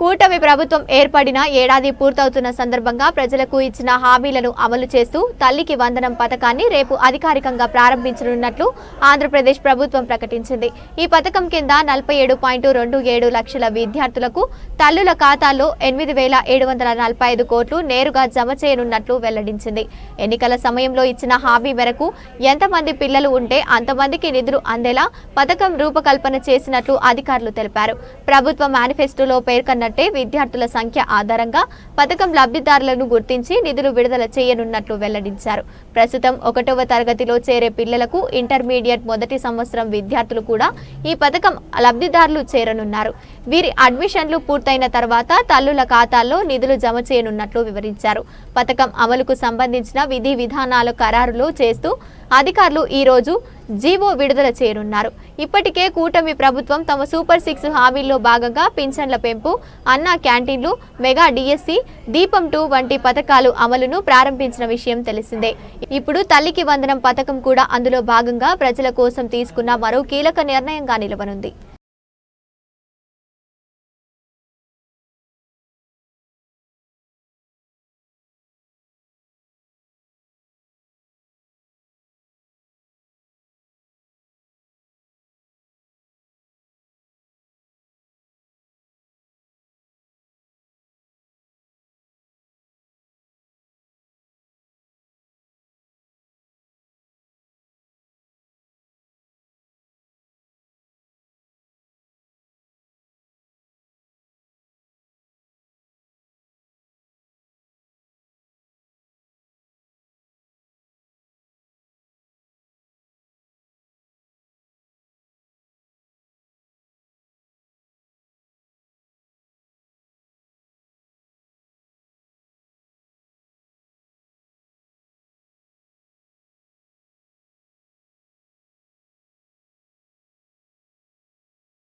కూటమి ప్రభుత్వం ఏర్పడిన ఏడాది పూర్తవుతున్న సందర్భంగా ప్రజలకు ఇచ్చిన హామీలను అమలు చేస్తూ తల్లికి వందనం పథకాన్ని రేపు అధికారికంగా ప్రారంభించనున్నట్లు ఆంధ్రప్రదేశ్ ప్రభుత్వం ప్రకటించింది. ఈ పథకం కింద నలభై ఏడు పాయింట్ రెండు ఏడు లక్షల విద్యార్థులకు తల్లుల ఖాతాల్లో ఎనిమిది వేల ఏడు వందల నలభై ఐదు కోట్లు నేరుగా జమ చేయనున్నట్లు వెల్లడించింది. ఎన్నికల సమయంలో ఇచ్చిన హామీ మేరకు ఎంతమంది పిల్లలు ఉంటే అంతమందికి నిధులు అందేలా పథకం రూపకల్పన చేసినట్లు అధికారులు తెలిపారు. ప్రభుత్వ మేనిఫెస్టోలో పేర్కొన్నట్టే విద్యార్థుల సంఖ్య ఆధారంగా పథకం లబ్ధిదారులను గుర్తించి నిధులు విడుదల చేయనున్నట్లు వెల్లడించారు. ప్రస్తుతం ఒకటవ తరగతిలో చేరే పిల్లలకు ఇంటర్మీడియట్ మొదటి సంవత్సరం విద్యార్థులు కూడా ఈ పథకం లబ్ధిదారులు చేరనున్నారు. వీరి అడ్మిషన్లు పూర్తయిన తర్వాత తల్లుల ఖాతాల్లో నిధులు జమ చేయనున్నట్లు వివరించారు. పథకం అమలుకు సంబంధించిన విధి విధానాలు ఖరారులు చేస్తూ అధికారులు ఈరోజు జీవో విడుదల చేయనున్నారు. ఇప్పటికే కూటమి ప్రభుత్వం తమ సూపర్ సిక్స్ హామీల్లో భాగంగా పింఛన్ల పెంపు అన్నా క్యాంటీన్లు మెగా డిఎస్సి దీపం టూ వంటి పథకాలు అమలును ప్రారంభించిన విషయం తెలిసిందే. ఇప్పుడు తల్లికి వందనం పథకం కూడా అందులో భాగంగా ప్రజల కోసం తీసుకున్న మరో కీలక నిర్ణయంగా నిలవనుంది.